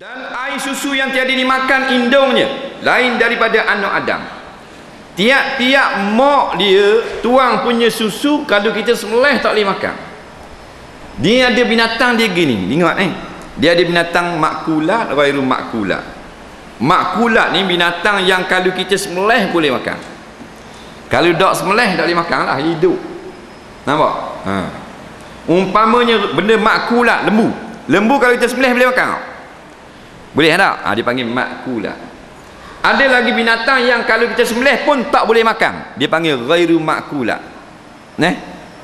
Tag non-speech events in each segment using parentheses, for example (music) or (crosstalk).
Dan air susu yang tiada dimakan indungnya lain daripada anak Adam. Tiap-tiap mak dia tuang punya susu kalau kita semelih tak boleh makan. Dia ada binatang dia gini. Ingat eh. Dia ada binatang makulat, ghairu makulat. Makulat ni binatang yang kalau kita semelih boleh makan. Kalau tak semelih tak boleh makan lah hidup. Nampak? Ha. Umpamanya benda makulat lembu. Lembu kalau kita semelih boleh makan tak? Boleh tak? Ha, dia panggil makulah. Ada lagi binatang yang kalau kita sembelih pun tak boleh makan. Dia panggil ghairu makulah. Neh.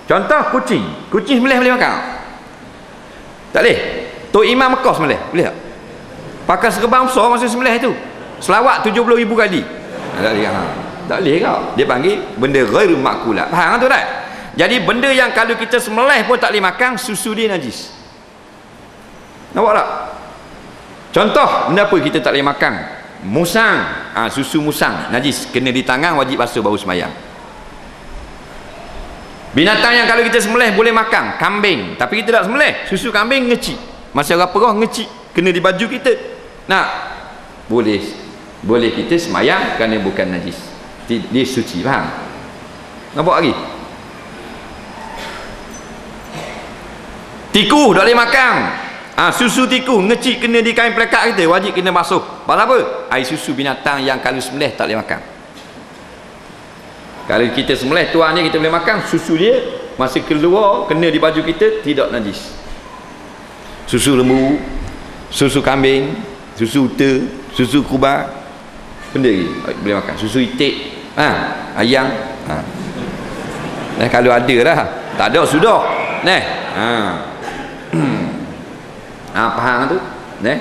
Contoh kucing. Kucing sembelih boleh makan? Tak boleh. Tok Imam Mekah sembelih, boleh tak? Pakai serban besar masa sembelih tu. Selawat 70 ribu kali. Tak boleh. Ha. Tak boleh kau. Dia panggil benda ghairu makulah. Faham tu tak? Jadi benda yang kalau kita sembelih pun tak boleh makan, susu dia najis. Nampak tak? Contoh, kenapa kita tak boleh makan? Musang, ha, susu musang, najis, kena di tangan wajib basuh baru semayang. Binatang yang kalau kita sembelih boleh makan, kambing, tapi kita tak sembelih, susu kambing ngecik. Masa orang perah ngecik, kena di baju kita. Nah, boleh boleh kita semayang kerana bukan najis. Dia suci, faham? Nampak lagi? Tikus tak boleh makan. Ha, susu tikus ngecik kena di kain pelekat kita wajib kena basuh. Pasal apa? air susu binatang yang kalau sembelih tak boleh makan. Kalau kita sembelih tuan ni kita boleh makan. Susu dia masa keluar kena di baju kita tidak najis. Susu lembu susu kambing susu uta susu kubah benda ni boleh makan. Susu itik ha, ayam ha. Nah, kalau ada lah. Tak ada sudah. Nah ha. Ha, faham tu? Eh?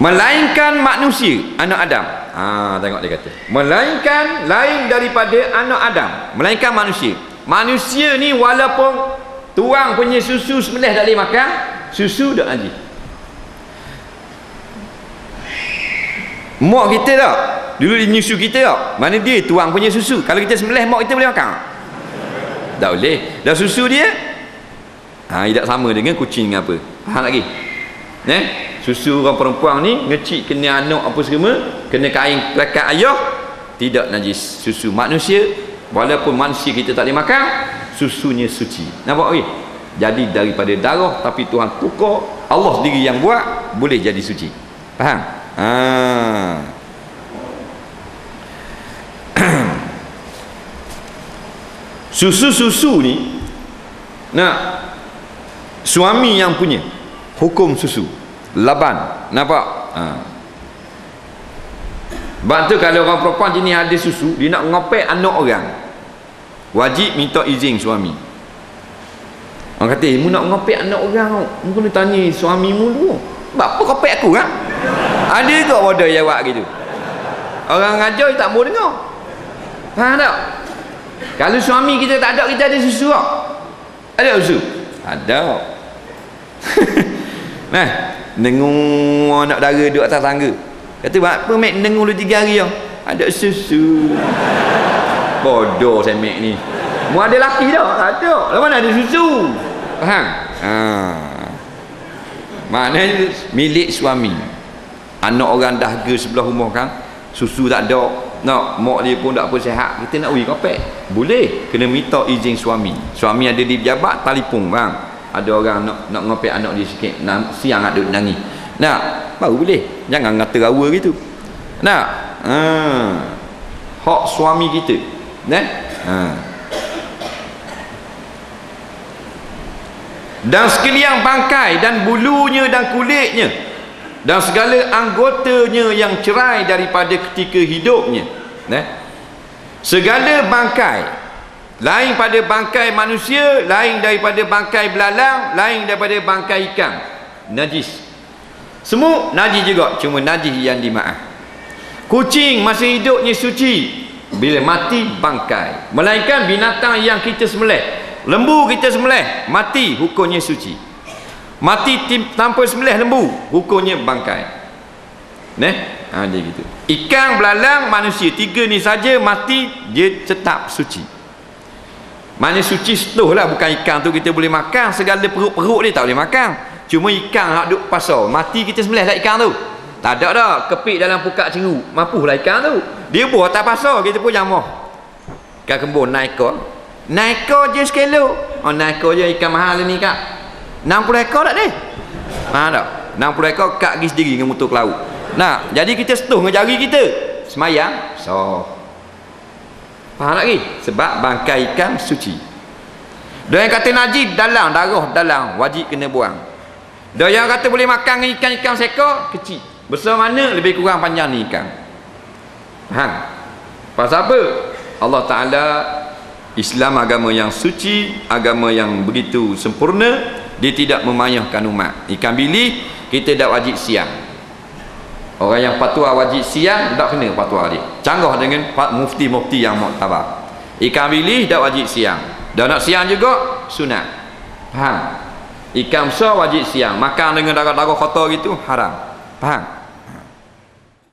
melainkan manusia anak Adam. Ha, tengok dia kata. Melainkan lain daripada anak Adam. Melainkan manusia. Manusia ni walaupun tuang punya susu sebelah tak boleh makan susu tak najis mak kita tak? Dulu dia nyusu kita tak? Mana dia tuang punya susu? Kalau kita sembelih mak kita boleh makan? Tak boleh. Dan susu dia ha, tidak sama dengan kucing dengan apa? Faham lagi? Eh? susu orang perempuan ni ngecik kena anak apa semua kena kain pelakat ayah tidak najis. Susu manusia walaupun manusia kita tak boleh makan susunya suci. Nampak lagi? Jadi daripada darah tapi Tuhan tukar Allah sendiri yang buat boleh jadi suci. Faham? Ha. (clears throat) susu-susu ni nak suami yang punya. Hukum susu. Laban. Nampak? Ha. sebab tu kalau orang perempuan jenis ada susu dia nak ngopek anak orang. Wajib minta izin suami. Orang kata mu nak ngopek anak orang. Mu kena tanya suamimu dulu. Sebab apa ngopek aku kan? Ada ke wadah jawab gitu. Orang ngajar tak mau dengar. Faham tak? Kalau suami kita tak ada kita ada susu tak? Ada susu? Ada (laughs) nah dengung anak dara duduk atas tangga. Kata buat apa mek? Dengung dulu tiga hari yang ada susu. (laughs) Bodoh saya mek ni. Mu ada laki dah tak ada lah mana ada susu? Faham? Ha. mana milik suami. Anak orang dahga sebelah rumah kan susu tak ada nak mak dia pun tak apa sihat kita nak uji kopek boleh kena minta izin suami. Suami ada di pejabat telefon bang ada orang nak nak ngopek anak dia sikit nak, siang ada nangis nak baru boleh jangan ngata rawa gitu nak ha. hak suami kita nah ha. dan sekalian bangkai dan bulunya dan kulitnya dan segala anggotanya yang cerai daripada ketika hidupnya eh? segala bangkai lain pada bangkai manusia lain daripada bangkai belalang lain daripada bangkai ikan. Najis. Semua najis juga cuma najis yang dimaaf. Kucing masih hidupnya suci bila mati bangkai. Melainkan binatang yang kita sembelih. Lembu kita sembelih mati hukumnya suci. Mati tanpa sembelih lembu hukumnya bangkai. Neh? Ha, dia gitu. Ikan belalang manusia tiga ni saja mati dia tetap suci mana suci setuh lah bukan ikan tu kita boleh makan. Segala perut-perut dia tak boleh makan. Cuma ikan hak duk pasar mati kita sembelih lah ikan tu. Tak ada dah. Kepik dalam pukak cinggu mampulah ikan tu. Dia buat tak pasar kita pun jamah. Kat kembun naik kau naik kau je sekilo. Oh naik kau je ikan mahal ni kak. 60 ekor tak deh? Ha tak. 60 ekor kak pergi sendiri dengan motor ke laut. Nah jadi kita setuh dengan jari kita. Semayang. So faham lagi sebab bangkai ikan suci. Dia yang kata najis dalam darah dalam wajib kena buang. Dia yang kata boleh makan ikan-ikan sekor kecil. Besar mana lebih kurang panjang ni ikan. Faham? Pasal apa? Allah Ta'ala Islam agama yang suci agama yang begitu sempurna dia tidak memayahkan umat. Ikan bili kita tak wajib siang orang yang patuah wajib siang tak kena patuah dia canggah dengan mufti-mufti yang muktabar. Ikan bili tak wajib siang. Dan nak siang juga sunat. Faham? Ikan besar wajib siang. Makan dengan darah-darah kotor gitu haram. Faham